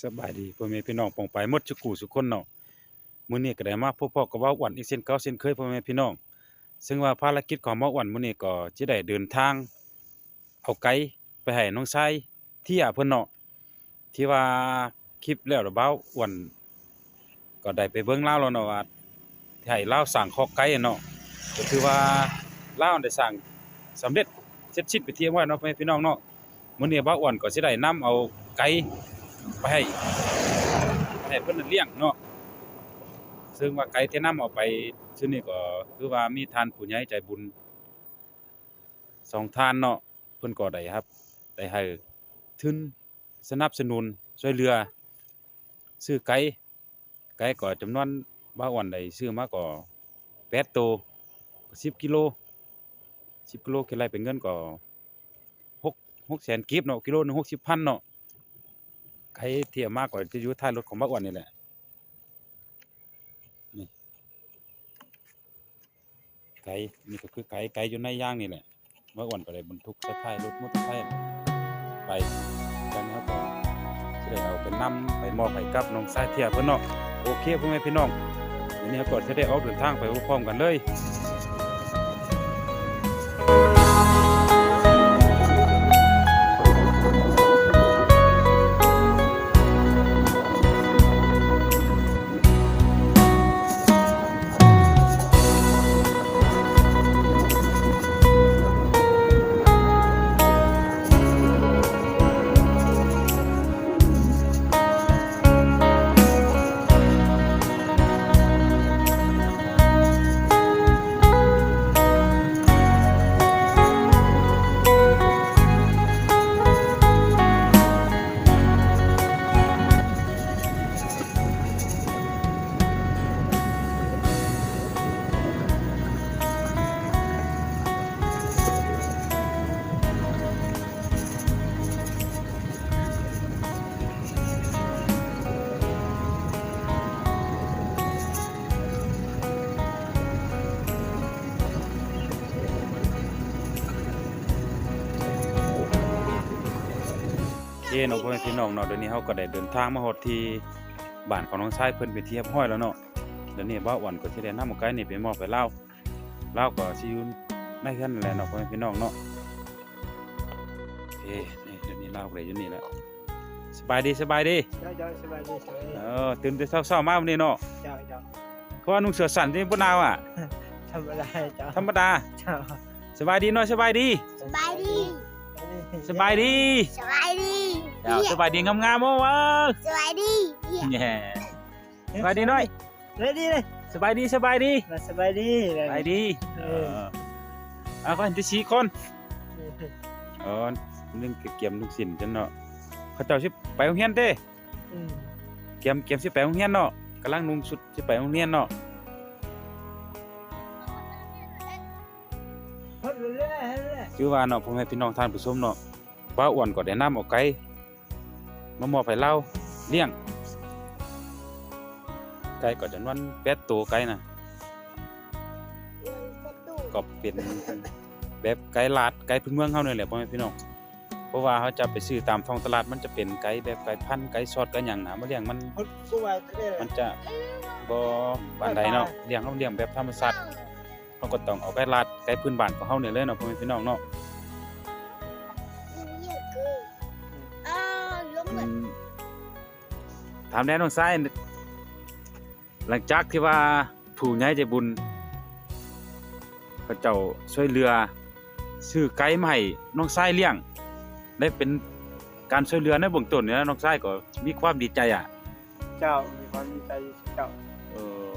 สบายดีพ่อแม่พี่น้องปองไปมดทุกคู่ทุคนเนาะมื้อนี้ก็ได้มาพบพ่อกับว้าอ้วนอีกเช่นเก่าเช่นเคยพ่อแม่พี่น้อง ซึ่งว่าภารกิจของเว้าอ้วนมื้อนี้ก็สิได้เดินทาง เอาไก่ไปให้น้องชายที่อะเพิ่นเนาะที่ว่าคลิปแล้วระเบ้าอ้วนก็ได้ไปเบิ่งล่าแล้วเนาะว่าที่ให้ลาสร้างคอกไก่เนาะก็คือว่าเล่าได้สร้างสำเร็จเสร็จสิ้นไปเที่ยงไว้เนาะพ่อแม่พี่น้องเนาะมื้อนี้เว้าอ้วนก็สิได้นํเอาไก่ ไปให้ให้เพิ่นเลี้ยงเนาะซึ่งว่าไก่ที่นำเอาไปซึ่งนี่ก็คือว่ามีทานผู้ใหญ่ใจบุญสองทานเนาะเพิ่นก็ได้ครับได้ให้ทุนสนับสนุนช่วยเหลือซื้อไก่ไก่ก็จำนวนบ่าวันได้ซื้อมาก็8ตัวก็10กิโล10กิโลคิดไรเป็นเงินก็6 6แสนกีบเนาะกิโลหนึง60,000เนาะ ใครเที่ยวมากกว่าจะอยู่ท้ายรถของบักอ้วนนี่แหละนี่ไก่นี่ก็คือไก่ไก่อยู่ในย่างนี่แหละบักอ้วนก็เลยบรรทุกส่ท้ายรถมอเตอร์ไซค์ไปกันครับก็จะได้เอาไปนำไปมอบให้กับน้องชายเที่ยวเพิ่อนเนาะโอเคพ่อแม่พี่น้องวันนี้ก็จะได้ออกเดินทางไปพร้อมกันเลย เคเนาะพ่อแม่พี่น้องเนาะเดี๋ยวนี้เฮาก็ได้เดินทางมาฮอดที่บ้านของน้องชายเพิ่นเป็นที่เรียบร้อยแล้วเนาะเดี๋ยวนี้บ่าวอ้วันก็สิได้นำหมู่ไก่นี่ไปมอบให้ลาวลาวก็สิอยู่ในเฮือนนั่นแหละเนาะพ่อแม่พี่น้องเนาะโอเคนี่เดี๋ยวนี้ลาวก็ได้อยู่นี่แหละสบายดีสบายดีเจ้าเจ้าสบายดีสบายดีเออตื่นแต่เช้าๆมาวันนี้เนาะเจ้าเจ้าเพราะว่านุ่งเสื้อสั้นนี่บ่หนาวอะทำอะไรเจ้าธรรมดาเจ้าสบายดีเนาะสบายดีสบายดีสบายดีสบายดี เจ้าสบายดีงามๆโอ้ว้าสบายดีเหี้ยแหน่สบายดีหน่อยเลยดีเลยสบายดีสบายดีมาสบายดีเลยไปดีเอเอออเอาก็เห็นที่สี่คนเออเรื่องเกี่ยมลูกศิลจันเนาะเขาเจ้าสิไปโรงเรียนเด้อืมเกี่ยมเกี่ยมสิไปโรงเรียนเนาะกำลังนุ่งชุดสิไปโรงเรียนเนาะพดเรื่อยๆเรื่อยคือว่าเนาะพ่อแม่พี่น้องท่านผู้ชมเนาะป้าอ้วนก็ได้นำเอาไก่ มามอบให้เราเลี้ยง ไก่ก็จำนวน8ตัวไก่น่ะประตูก็เป็นแบบไก่ลาดไก่พื้นเมืองเฮานี่แหละพ่อแม่พี่น้องเพราะว่าเขาจะไปซื้อตามท้องตลาดมันจะเป็นไก่แบบไก่พันธุ์ไก่ซอดไก่หยังน่ะมาเลี้ยงมันๆพดกูว่าเรื่อยมันจะบ่ปานใดเนาะเลี้ยงเขาเลี้ยงแบบธรรมชาติเขาก็ต้องเอาไก่ลาดไก่พื้นบ้านของเฮานี่เลยเนาะพ่อแม่พี่น้องเนาะ ถามแน่น้องซ้ายหลังจากที่ว่าผู้ใหญ่ใจบุญเขาเจ้าช่วยเหลือซื้อไก่มาให้น้องซ้ายเลี้ยง ได้เป็นการช่วยเหลือในเบื้องต้นเนี่ยน้องซ้ายก็มีความดีใจอะๆเจ้ามีความดีใจเจ้าเออ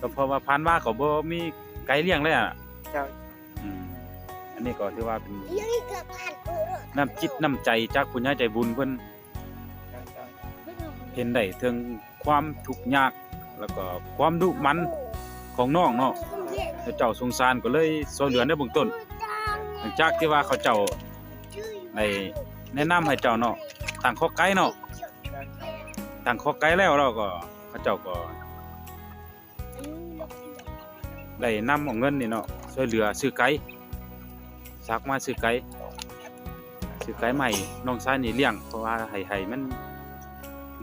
ก็เพราะว่าผ่านมาก็บ่มีไก่เลี้ยงเลยอะเจ้าอืมอันนี้ก็ถือว่าเป็นเลี้ยงอีกกับผ่านเออน้ำจิตน้ำใจจากผู้ใหญ่ใจบุญเพิ่นเจ้าเจ้า เห็นได้ถึงความทุกข์ยากแล้วก็ความดุมันของน้องเนาะแล้เจ้าสงสารก็เลยช่วยเหลือในเบื้องต้น หลังจากที่ว่าเขาเจ้าได้แนะนำให้เจ้าเนาะตั้งข้อไก่เนาะเจ้างข้อไก่แล้วเราก็เขาเจ้าก็ได้นำเอาเงินนี่เนาะช่วยเหลือซื้อไก่ซักมาซื้อไก่ซื้อไก่ใหม่น้องชายนี่เลี้ยงเพราะว่าให้ให้มัน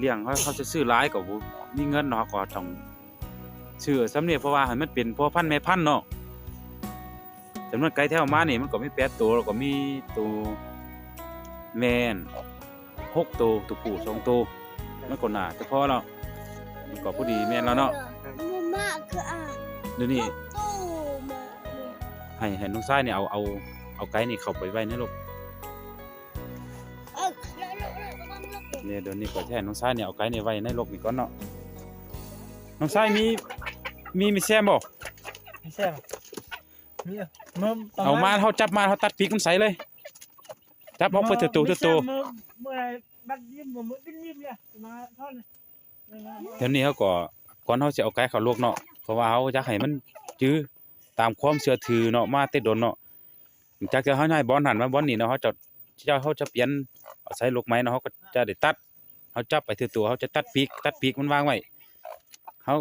เลี้ยงเขาเขาจะซื้อหลายก็บ่มีเงินเนาะก็ต้องซื้อสำเนียเพราะว่าให้มันเป็นพ่อพันธุ์แม่พันธุ์เนาะจำนวนไก่แถวมานี่มันก็มี8ตัวแล้วก็มีตัวแม่น6ตัวตัวผู้2ตัวมันก็น่าจะพอแล้วมันก็พอดีแม่นแล้วเนาะมาม่าคืออะเดี๋ยวนี้โตมาเนี่ยให้ให้น้องชายนี่เอาเอาเอาไก่นี่เข้าไปไว้ในโล เนี่ยเดี๋ยวนี้ก็จะให้น้องชายนี่เอาไก่นี่ไว้ในโลกนี่ก่อนเนาะน้องชายมีมีมีแซมบ่ไม่ใช่ไหมนี่เมื่อประณเอามาเฮาจับมาเฮาตัดปีกมันใส่เลยจับออกไปเถอะตัวเถอะตัวเมื่อเมื่อบัดยิ้มเมื่อดิ้นยิ้มเนี่ยมาเท่านั้นเดี๋ยวนี้เฮาก็ก่อนเฮาสิเอาไก่เข้าโลกเนาะเพราะว่าเฮาอยากให้มันจื้อตามความเชื่อถือเนาะมาแต่ดนเนาะจากจะเฮาย้ายบอลหันมาบอลนี่เนาะเฮาจะ เจ้าเฮาจะเปลี่ยนเอาใส่ลูกไม้เนาะเฮาก็จะได้ตัดเฮาจับไปเถอะตัวเฮาจะตัดปีกตัดปีกมันวางไว้เฮา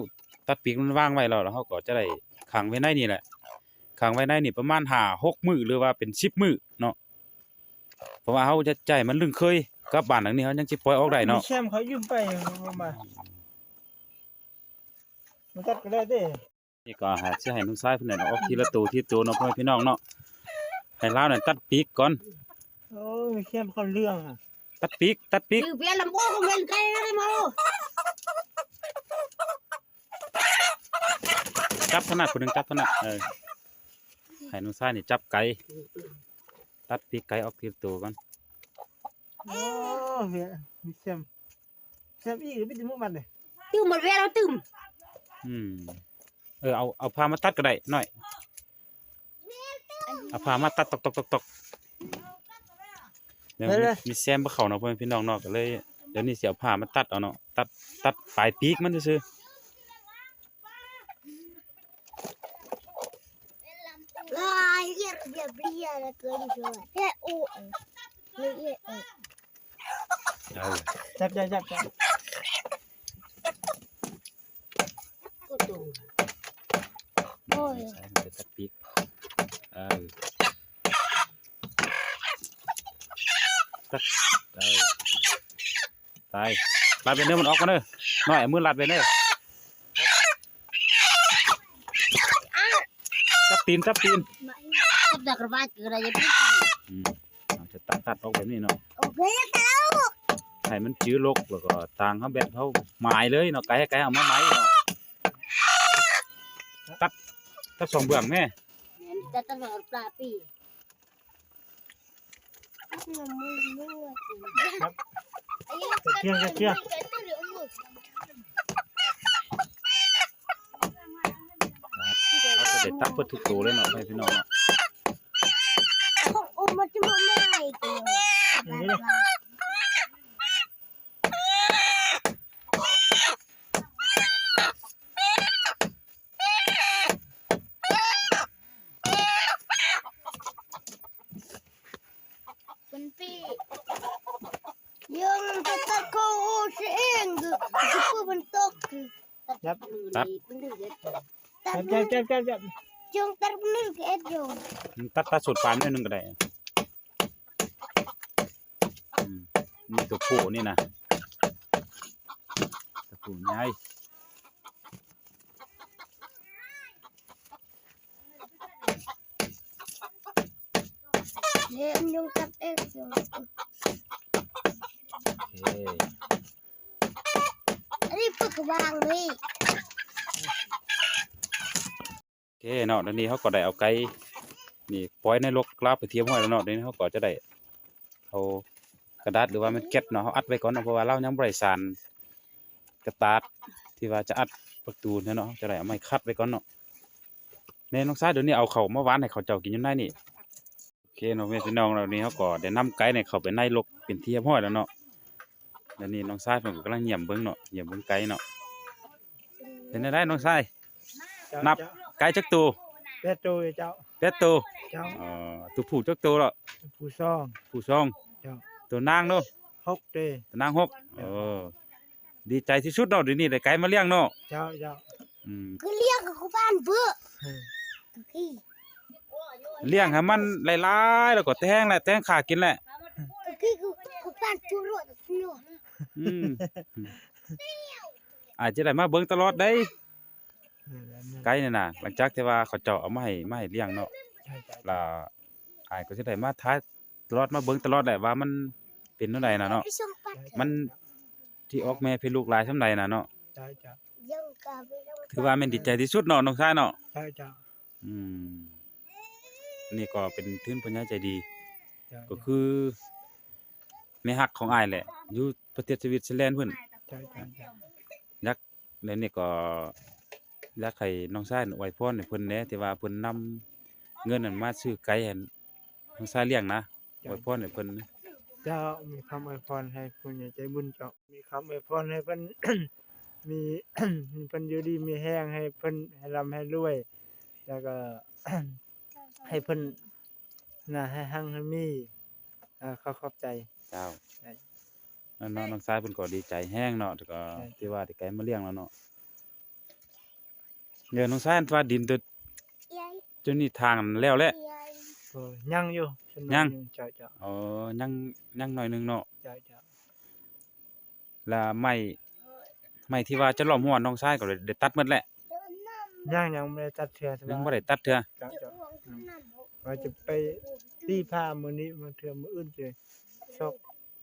ตัดปีกมันวางไว้แล้วแล้วเฮาก็จะได้ขังไว้ในนี่แหละขังไว้ในนี่ประมาณ5 6มื้อหรือว่าเป็น10มื้อเนาะเพราะว่าเฮาจะใจมันลึงเคยกับบ้านหลังนี้เฮายังสิปล่อยออกได้เนาะมีแชมป์เขายืมไปมามันตัดก็ได้เด้นี่ก็หาสิให้น้องชายเพิ่นน่ะเอาออกทีละตัวทีละตัวเนาะพ่อแม่พี่น้องเนาะให้ลาวน่ะตัดปีกก่อน โอ้ยมีแชมป์เขาเรื่องอะตัดปีกตัดปีกคือเพียงลำโพงก็เป็นไก่ได้มาลูกจับถนัดคนหนึงจับถนัดเออให้น้องชายนี่จับไก่ตัดปีกไก่ออกทีละตัวก่อนโอ้เฮียมีแชมป์แชมป์อีกไม่ถึงมุกมันเลยตื่มหมดเวลาตื่มอืมเออเอาเอาผ้ามาตัดก็ได้หน่อยเอาผ้ามาตัดตอกตอกตอกตอก เดี๋ยวมีมีแซมบ่เข้าเนาะพ่อแม่พี่น้องเนาะก็เลยเดี๋ยวนี้สิเอาผ้ามาตัดเอาเนาะตัดตัดปลายปีกมันซื่อๆลายเอียดเบียดเบียดแล้วเกินช่วยแค่อู้เออเอียดเอียดเออเออจับจับจับจับก็ดูโอ้ยใช่มันจะตัดปีกเออ ตัดเออตายลัดไปเนื้อมันออกมาเนอะน้อยเอามือลัดไปเนอะจับตีนจับตีนก็จะกระบาดเกิดอะไรจะเป็นอืมเอาจะตัดตัดออกแบบนี้เนาะโอเคแต่ให้มันจื้อลกแล้วก็ต่างเขาแบบเขาหมายเลยเนาะไก่ไก่เอามาหมายเนาะตัดตัดสองเบื้องแม่จะต้องเอาปลาปี น้ำมือมือเที่ยงเที่ยงเขาจะเด้ตัดเพื่อทุกตัวเลยเนาะให้พี่น้องเนาะโอ้มันจะมาไม่กัน เป็นปียังจะตัด เขาเองคือคือพูดมันตกคือตัดมันดื้อตัดจับจับจับจับจับจงตัดมันดื้อแค่เดียวมันตัดตัดสุดปลายนิดนึงก็ได้อืมนี่ตัวผู้นี่นะตัวผู้ไงเฮ้ยมันยังตัดเองอยู่ วางนี่โอเคเนาะเดี๋ยวนี้เขาก็ได้เอาไก่นี่ปล่อยในรกกลาบไปเทียมห้อยแล้วเนาะเดี๋ยวนี้เขาก็จะได้เอากระดาษหรือว่ามันเก็ตเนาะเขาอัดไว้ก่อนเนาะเพราะว่าเรายังบริสารกระตาดที่ว่าจะอัดประตูเนาะจะได้เอาไม้คัดไว้ก่อนเนาะในน้องซ้ายเดี๋ยวนี้เอาเข่าวมาหวานให้เขาเจ้ากินอยู่ในนี่โอเคเนาะแม่พี่น้องเรานี้เขาก็ได้นำไก่ในเขาไปในรกเป็นเทียมห้อยแล้วเนาะเดี๋ยวนี้น้องซ้ายเพิ่นก็กำลังเยี่ยมเบิ่งเนาะเยี่ยมเบิ่งไก่เนาะ เป็นได้น้องซ้าย นับ ไก่จักตัวเจ้าตัวเจ้าเป็ดตัวเจ้าเอ่อตัวผู้จักตัวละผู้ซอง ผู้สองเจ้า ตัวนางเนาะหกเด้ตัวนางหกเออดีใจที่สุดเนาะเดี๋ยวนี้ได้ไก่มาเลี้ยงเนาะเจ้าเจ้าอืมคือเรียกกับบ้านเบื่อเออคือเลี้ยงให้มันหลายๆแล้วก็แทงแหละแทงขากินแหละคือคือคือบ้านผู้รวดผู้รวดออืม อาจจะได้มาเบิ่งตลอดได้นี่แหละนี่ไกลนี่น่ะหลังจากที่ว่าเขาเจาะเอามาให้มาให้เลี้ยงเนาะใช่ใช่ล่ะอายก็สิได้มาท้ายตลอดมาเบิ่งตลอดแหละว่ามันเป็นจังไดน่ะเนาะไปส่งปัดมันที่ออกแม่เป็นลูกหลายซำใดน่ะเนาะใช่ใช่ยังกะไปส่งถือว่าแม่นดีใจที่สุดเนาะน้องชายเนาะใช่ใช่อืมนี่ก็เป็นทื่นปัญญาใจดีใช่ก็คือแม่ฮักของอ้ายแหละอยู่ประเทศสวิตเซอร์แลนด์เพิ่นใช่ใช่ใช่ แล้วนี่ก็อยากให้น้องชายอวยพรให้เพิ่นแหน่ที่ว่าเพิ่นนำเงินนั้นมาซื้อไก่ให้น้องชายเลี้ยงนะอวยพรให้เพิ่นเจ้ามีคำอวยพรให้ผู้ใหญ่ใจบุญเจ้ามีคำอวยพรให้เพิ่นมีมีเพิ่นอยู่ดีมีแห้งให้เพิ่นให้ร่ำให้รวย แล้วก็ให้เพิ่นน่ะให้หั่งให้มีอ่าเขาขอบใจเจ้าใช่ นั่นเนาะน้องชายเพิ่นก็ดีใจแฮงเนาะแล้วก็ใช่ที่ว่าได้ไก่มาเลี้ยงแล้วเนาะเดี๋ยวน้องชายว่าดินตัวยายจนนี่ทางแล้วแหละยายโอ้ยังอยู่จำนวนยังหนึ่เจ้าเจ้าอ๋อยังยังหน่อยหนึงเนาะเจ้าเจ้าแล้วไม้ไม้ที่ว่าจะล้อมหัวน้องชายก็เลยได้ตัดหมดแหละเดินน้ำยังยังไม่ได้ตัดเทือใช่ไหมยังบ่ได้ตัดเทื่อเจ้าเดี๋ยวเจ้าห่วงน้ำว่าจะไปตีผ้ามื้อนี้มาเทือมื้ออื่นจะซอก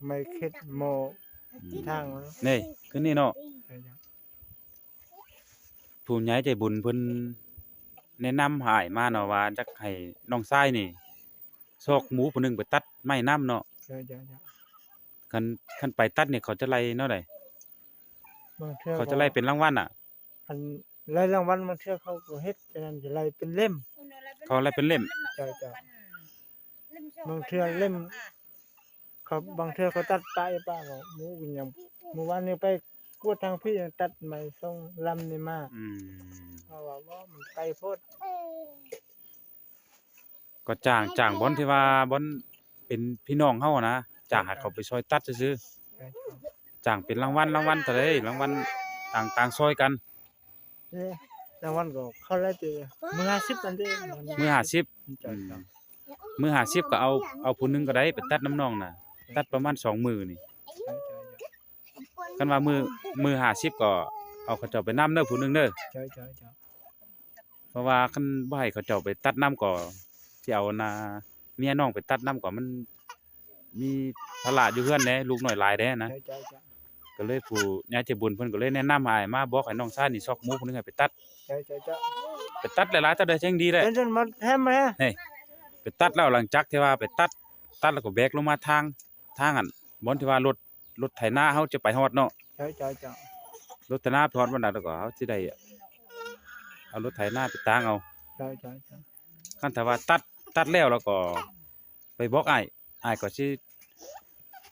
ไม่เข็ดหมอทางแล้วนี่คือนี่เนาะเจ้าเจ้าผู้ใหญ่ใจบุญเพิ่นแนะนำให้มาเนาะว่าจักให้น้องชายนี่ซอกหมูผู้หนึงไปตัดไม้น้ำเนาะเจ้าเจ้าเจ้าคันคันไปตัดนี่เขาจะไล่เนาะไดบางเทือเขาจะไล่เป็นรางวัลอะ อันไล่รางวัลบางเทือเขาก็เฮ็ดฉะนั้นจะไล่เป็นเล่ม เขาไล่เป็นเล่มเจ้าเจ้าบางเทือเล่ม เขาบางเทือเขาตัดปลายป้าก็หมูกินยังเมื่อวานนี้ไปกวดทางพี่ตัดไม้ส่งลำนี่มาอืมเพราะว่าว่ามันไกลโพดเออก็จ้างจ้างบ่อนที่ว่าบ่อนเป็นพี่น้องเฮานะจ้างให้เขาไปซอยตัดซื่อเจ้าเจ้าๆจ้างเป็นรางวัลรางวัลเท่าใดรางวัลต่างต่างซอยกันเอ้รางวัลก็เข้าแล้วเจอมือห้าสิบอันเด้อมื้อ50เจ้าเจ้ามื้อ50ก็เอาเอาผู้หนึงก็ได้ไปตัดน้ำน้องน่ะ ตัดประมาณสองมื้อนี่เจ้าเจ้าเจ้าคันว่ามื้อมื้อ50ก็ เอาเขาเจ้าไปนํเด้อผู้หนึงเด้อเจ้าเจ้าเจ้าเพราะว่าคันบ่ให้เขาเจ้าไปตัดน้ำก็สิเอานาเมียน้องไปตัดน้ำก็มัน มีภาระอยู่เฮือนแหน่ลูกน้อยหลายแหน่นะเจ้าเจ้าเจ้าก็เลยผู้ญาติบุญเพิ่นก็เลยแนะนำให้มาบอกให้น้องชายนี่ซอกหมูผู้หนึงให้ไปตัดเจ้าเจ้าเจ้าไปตัดหลายๆตัดได้จังดีเลยเป็นจนหมดแฮมไหมไปตัดแล้วหลังจากที่ว่าไปตัดตัดแล้วก็แบกลงมาทาง ทางอันบ่อนที่ว่ารถรถไถนาเฮาจะไปฮอดเนาะเจ้าเจ้าเจ้ารถไถนาไปฮอดวันนั้นแล้วก็เฮาสิได้เอารถไถนาไปตางเอาเจ้าเจ้าเจ้าคันถ้าว่าตัดตัดแล้วแล้วก็ ไปบอกอ้ายอ้ายก็สิ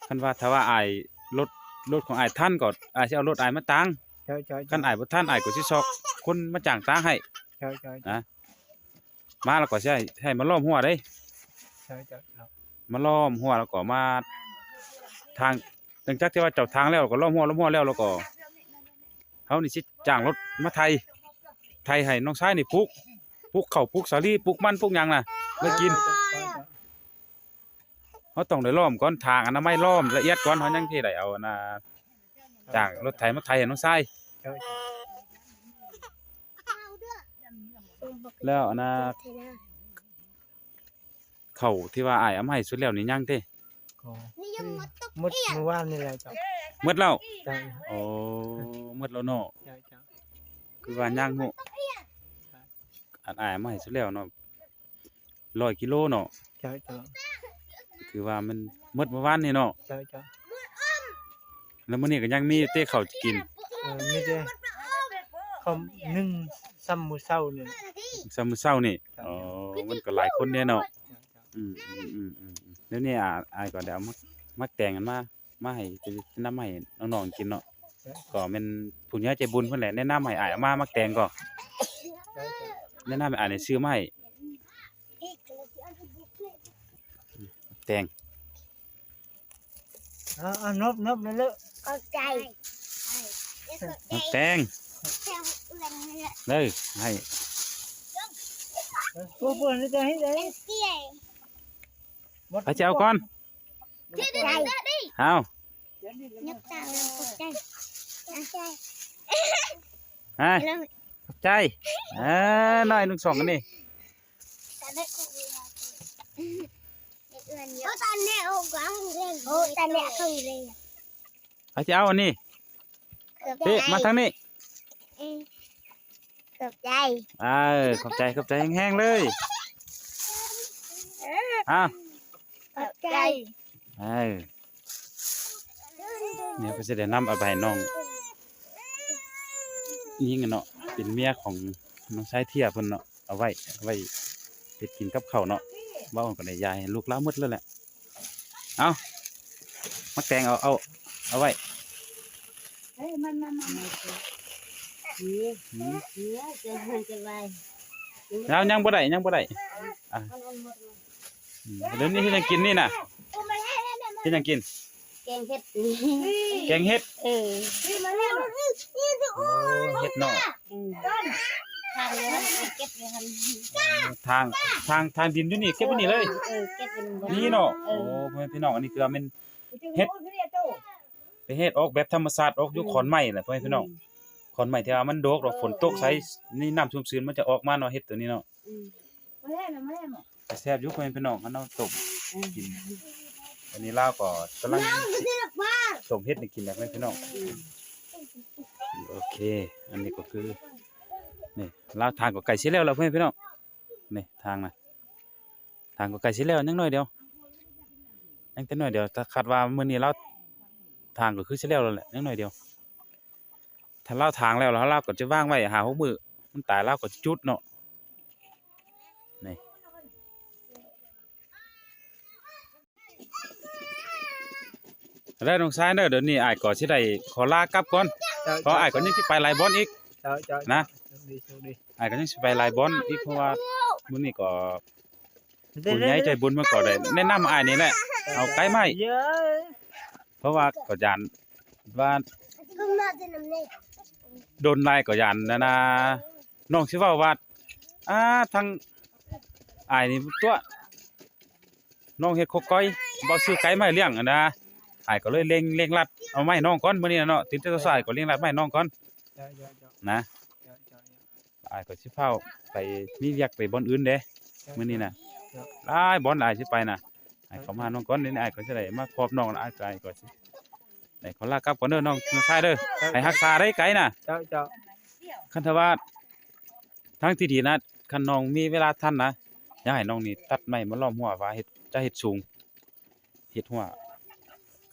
คันว่าถ้าว่าอ้ายรถรถของอ้ายทันก็อ้ายสิเอารถอ้ายมาตางเจ้าเจ้าคันอ้ายบ่ทันอ้ายก็สิซอกคนมาจ้างตางให้ เจ้าเจ้านะมาแล้วก็สิให้ให้มาล้อมหัวเด้ เจ้าเจ้าเจ้ามาล้อมหัวแล้วก็มา ทางหลังจากที่ว่าเจ้าทางแล้วก็ล้อมหัวล้อมหัวแล้วแล้วก็เฮานี่สิจ้างรถมาไทย ไทยให้น้องชายนี่ปลูกปลูกข้าวปลูกสาลีปลูกมันปลูกหยังน่ะไว้กินเฮาต้องได้ล้อมก่อนทางอนามัยล้อมละเอียดก่อนเฮายังสิได้เอาอันน่ะจ้างรถไถมาไถให้น้องชายแล้วอันน่ะข้าที่ว่าอ้ายเอามาให้สุดแล้วนี่ยังเด้ นี่ยังมาตกหมดเมื่อวานนี่แหละเจ้าหมดแล้วเจ้าโอ้หมดแล้วเนาะเจ้าเจ้าคือว่าย่างโหอันอายมาให้สุดแล้วเนาะร้อยกิโลเนาะเจ้าเจ้าคือว่ามันหมดเมื่อวานนี่เนาะเจ้าเจ้าแล้วมื้อนี้ก็ยังมีเต้ข้าวจะกินเออมีแต่เขานึ่งซ้ำมื้อเช้านี่ซามมื้อเช้านี่อ๋อมันก็หลายคนแน่เนาะเจ้าเจ้าอืมอืมอืมอืมอืม เดี๋ยวนี้อ่าอายก็ได้เอามามาแต่งกันมามาให้จะนำให้น้องๆกินเนาะก็แม่นผู้ใหญ่ใจบุญเพิ่นแหละแนะนำให้อายเอามามาแต่งก็เจ้าเจ้าแนะนำให้อายนี่ซื้อมาให้แต่งอ่าอ่านบนบนั่นเลยก็ใจมาแต่งแถวแหล่งนี่แหละเด้อให้ปูปูนี่จะให้ได้ เป็นเตี้ยไปเจ้าก่อนที่ได้ได้เอาใจยับตาแล้วตกใจตกใจฮะแล้วขอบใจเอ่าน้อยหนึ่งสองกันนี่แต่ได้กูโอ้ตอนนี้โอ้กว้างเลยโอ้ตอนนี้คือเลยเขาจะเอาอันนี้เกือบพี่มาทางนี้เกือบใจเออขอบใจขอบใจแห้งๆเลยอ้าว เกือบใจเออเนี่ยก็จะได้นำเอาไปให้น้องยิงกันเนาะเป็นเมียของน้องชายเทียเพิ่นเนาะเอาไว้เอาไว้เฮ็ดกินกับข้าวเนาะว่าเอาก็ได้ยายให้ลูกเล้าหมดแล้วแหละเอามักแตงเอาเอาเอาไว้เฮ้ยมันมันมันเนื้ออืมเนื้อจะมันจะไปยังยังบ่ได้ยังบ่ได้อะอืม เดี๋ยวนี้ที่ยังกินนี่น่ะที่ยังกิน แกงเห็ดแกงเห็ดเออมาแล้วโอ้เห็ดเนาะทางนี้เก็บเลยครับทางทางทางดินอยู่นี่เก็บไว้นี่เลยเออเก็บเป็นนี่เนาะโอ้พ่อแม่พี่น้องอันนี้คือว่ามันเฮ็ดไปเฮ็ดออกแบบธรรมชาติออกอยู่ขอนไม้แหละพ่อแม่พี่น้องขอนไม้ที่ว่ามันดกดอกฝนตกใส่นี่น้ำชุ่มชื้นมันจะออกมาเนาะเฮ็ดตัวนี้เนาะ แต่แซ่บอยู่พ่อแม่พี่น้องอันเนาะต้มกิน อันนี้ลาวก็กำลังต้มเฮ็ดให้กินแหละพ่อแม่พี่น้องโอเค อันนี้ก็คือนี่ลาวทางก็ใกล้สิแล้วแล้วพ่อแม่พี่น้องนี่ทางน่ะทางก็ใกล้สิแล้วยังน้อยเดียวยังแต่น้อยเดียวถ้าคาดว่ามื้อนี้เราทางก็คือสิแล้วแล้วแหละยังน้อยเดียว ถ้าเล่าทางแล้วแล้วเราก็จะว่างไว้หาหกมือมันตายเราก็จะจุดเนาะ แล้วน้องชายเด้อเดี๋ยวนี้อ้ายก็สิได้ขอลากลับก่อนเพราะอ้ายก็ยังสิไปหลายบอนอีกเจ้าเจ้านะโชคดีโชคดีอ้ายก็ยังสิไปหลายบอนอีกเพราะว่ามื้อนี้ก็ผู้ใหญ่ใจบุญมันก็ได้แนะนำอ้ายนี่แหละเอาไก่ไหมเยอะเพราะว่าก็ยานว่าก็มาจะนำเนี่ยโดนไล่ก็ยานนะนะน้องสิเว้าว่าอ่าทางอ้ายนี่ตัวน้องเฮ็ดโคกก้อยบ่ซื้อไก่มาให้เลี้ยงอะ นะอ้ายก็เลยเร่งเร่งรัดเอามาให้น้องก่อนมื้อนี้น่ะเนาะตื่นแต่เช้าๆก็เร่งรัดมาให้น้องก่อนเจ้าเจ้าเจ้านะเจ้าเจ้าอ้ายก็สิเฝ้าไปมีเวียกไปบ่อนอื่นเด้เจ้ามื้อนี้น่ะครับหลายบ่อนอ้ายสิไปน่ะอ้ายเข้ามาหาน้องก่อนเดี๋ยวนี้อ้ายก็สิได้มาพบน้องแล้วอ้ายก็อ้ายก็สิได้ขอลากลับก่อนเด้อน้องน้องชายเด้อให้รักษาได้ไกลน่ะเจ้าเจ้าคันถ้าว่าทางที่ดีนะคันน้องมีเวลาทันนะอยากให้น้องนี่ตัดไม้มาล้อมหัวว่าเฮ็ดจะเฮ็ดสูงเฮ็ดหัว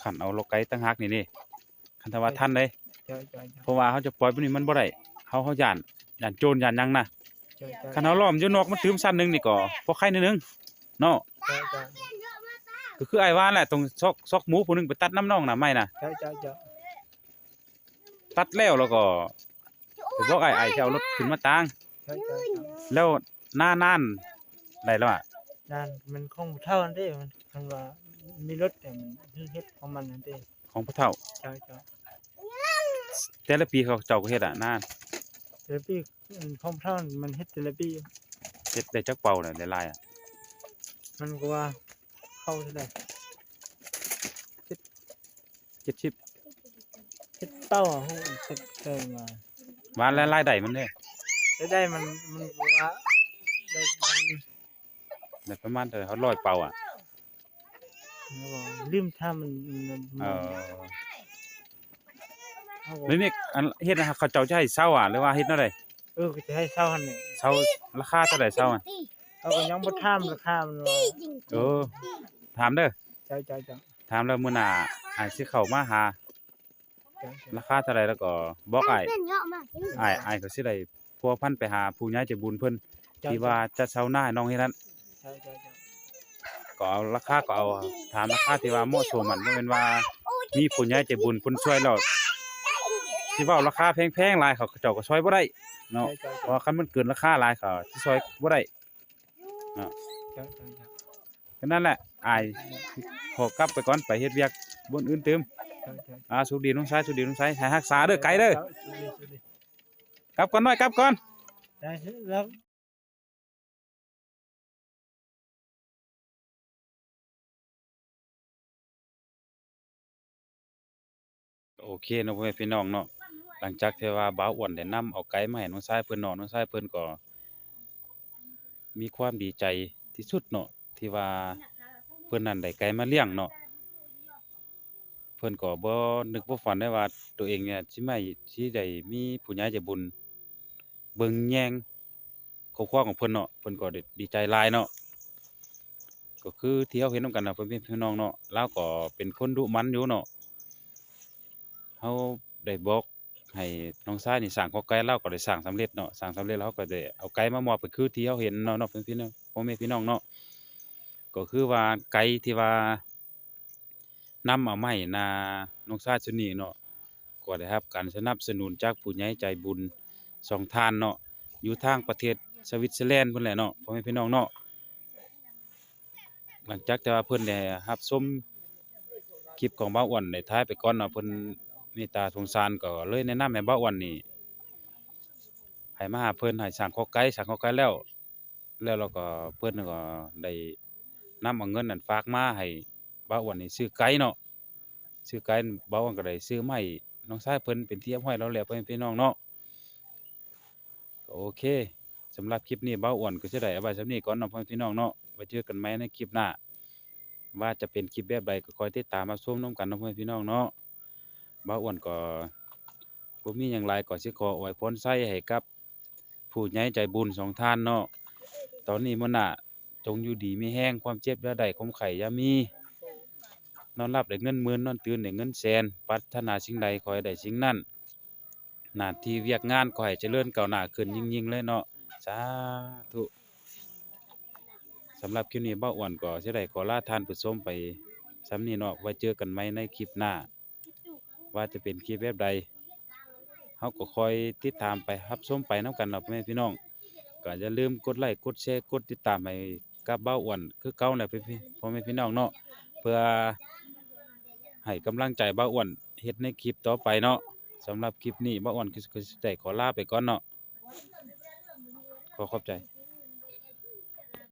ขันเอาลกไก่ตั้งหักนี่นี่คันถ้าว่าทันเด้เจ้าเจ้าเจ้าเพราะว่าเขาจะปล่อยพวกนี้มันบ่ได้เขาเขาย่านย่านโจรย่านหยังนะเจ้าเจ้าคันเฮาล้อมอยู่นอกมันตื้มสั้นหนึงนี่ก็พอไข่นิดนึงเนาะเจ้าเจ้าก็คืออ้ายว่าแหละตรงซอกซอกหมูผู้หนึงไปตัดน้ำน้องน่ะไม้น่ะเจ้าเจ้าเจ้าตัดแล้วแล้วก็ไปบอกอ้ายอ้ายจะเอารถขึ้นมาตางเจ้าเจ้าแล้วหน้านานได้แล้วอะ นั่นมันคงเท่านั้นเด้มันคันว่า มีรถแต่มันเฮ็ดของมันนั่นเด้ของพ่อเฒ่าเจ้าเจ้าแต่ละปีเขาเจ้าก็เฮ็ดอะนานเทเลปีของเท่ามันเฮ็ดเทเลปีเฮ็ดได้จักเป่าน่ะได้หลายอะมันก็ว่าเข้าเท่าไหร่70เฮ็ดเต้าอะฮู้เฮ็ดเติมมาว่าแล้วรายได้มันเด้ได้ได้มันมันก็ว่าได้มันได้ประมาณเท่าไหร่เขาร้อยเป่าอะ มันก็ลืมถ้ามันมันเออเขาก็แล้วนี่อันเฮ็ดนะเขาเจ้าจะให้เซาอะหรือว่าเฮ็ดแนวใดเออก็จะให้เช่าหั่นนี่เซาราคาเท่าใดเซาอะเขาก็ยังบ่ถามราคามันว่าเออถามเด้อเจ้าเจ้าเจ้าถามแล้วมื้อหน้าอ้ายสิเข้ามาหา เจ้าเจ้าราคาเท่าใดแล้วก็บอกอ้ายเล่นเยอะมากอ้ายอ้ายก็สิได้พัวพันไปหาผู้ใหญ่ใจบุญเพิ่นเจ้าที่ว่าจะเซาหน้าให้น้องเฮ็ดนั้น เจ้าเจ้าเจ้า ก็เอาราคาก็เอาถามราคาที่ว่าเหมาะสมมันบ่แม่นว่ามีผู้ใหญ่ใจบุญเพิ่นช่วยแล้วสิเว้าราคาแพงๆหลายเขาเจ้าก็ช่วยบ่ได้เนาะเจ้าเพเจ้าราะว่าคันมันเกินราคาหลายเขาสิช่วยบ่ได้เจ้าเจ้าเจ้าก็นั่นแหละอายขอกลับไปก่อนไปเฮ็ดเวียกบนอื่นเติมเจ้าเจ้าอ่าสุขดีน้องชายสุขดีน้องชายให้รักษาเด้อไกลเด้อจ้าสุดดีสุดดีกลับก่อนหน่อยกลับก่อนไโอเคเนาะพ่อแม่พี่น้องเนาะหลังจากที่ว่าบ่าวอ้วนได้นำเอาไก่มาให้น้องชายเพิ่นเนาะน้องชายเพิ่นก็ มีความดีใจที่สุดเนาะที่ว่าเพิ่นนั้นได้ไก่มาเลี้ยงเนาะเพิ่นก็บ่นึกบ่ฝันได้ว่าตัวเองเนี่ยสิมาสิได้มีผู้ใหญ่ใจบุญเบิ่งแยงครอบครัวของเพิ่นเนาะเพิ่นก็ได้ดีใจหลายเนาะก็คือที่เราเห็นนํกันน่ะเพิ่นเป็นพี่น้องเนาะแลาวก็เป็นคนดุมันอยู่เนาะ เฮาได้บอกให้น้องชายนี่สร้างขอไก่เราก็ได้สร้างสำเร็จเนาะสร้างสำเร็จแล้วเราก็ได้เอาไก่มามอบก็คือที่เราเห็นเนาะเนาะเพิ่นพี่น้องพ่อแม่พี่น้องเนาะก็คือว่าไก่ที่ว่านำเอามาให้นาน้องชายชุดนี้เนาะก็ได้รับการสนับสนุนจากผู้ใหญ่ใจบุญสองท่านเนาะอยู่ทางประเทศสวิตเซอร์แลนด์พุ่นแหละเนาะพ่อแม่พี่น้องเนาะหลังจากที่ว่าเพิ่นได้รับชมคลิปของบ่าอ้วนได้ท้ายไปก่อนเนาะเพิ่น เมตตาสงสารก็เลยแนะนำให้บ่าวอ้วนนี่ให้มาหาเพิ่นให้สร้างข้อไก่สร้างข้อไก่แล้ว แล้วเราก็เพิ่นก็ได้นำเอาเงินนั้นฝากมาให้บ่าวอ้วนนี่ซื้อไก่เนาะซื้อไก่บ่าวอ้วนก็ได้ซื้อไม้น้องชายเพิ่นเป็นที่เรียบร้อยแล้วแหละพ่อแม่พี่น้องเนาะโอเคสำหรับคลิปนี้บ่าวอ้วนก็สิได้เอาไว้สำนี้ก่อนเนาะพ่อแม่พี่น้องเนาะไว้เจอกันใหมในคลิปหน้าว่าจะเป็นคลิปแบบใดก็คอยติดตามรับชมนํกันเนาะพ่อแม่พี่น้องเนาะ บ่าอ้วนก็บ่มีหยังหลายก็สิขออวยพรไสให้กับ ผู้ใหญ่ใจบุญสองท่านเนาะตอนนี้มื้อหน้าจงอยู่ดีมีแห้งความเจ็บอย่าได้ความไข้อย่ามี นอนหลับได้เงินหมื่นนอนตื่นได้เงินแสนปรารถนาสิ่งใดขอให้ได้สิ่งนั้นหน้าที่เวียกงานขอให้เจริญก้าวหน้าขึ้นยิ่งๆเลยเนาะสาธุสำหรับคลิปนี้บ้าอ้วนก็สิได้ขอลาท่านผู้ชมไปซ้ำนีเนาะไว้เจอกันใหมในคลิปหน้า ว่าจะเป็นคลิปแบบใดเฮาก็คอยติดตามไปรับชมไปนํกันเนาพ่อแม่พี่น้อง ก็อย่าลืมกดไลค์กดแชร์กดติดตามให้กับเบ้าอ้วนคือเก่าแหละพี่พี่พ่อแม่พี่น้องเนาะเพื่อให้กำลังใจเบ้าอ้วนเฮ็ดในคลิปต่อไปเนาะสำหรับคลิปนี้เบ้าอ้วนก็สิได้ขอลาไปก่อนเนาะขอขอบใจ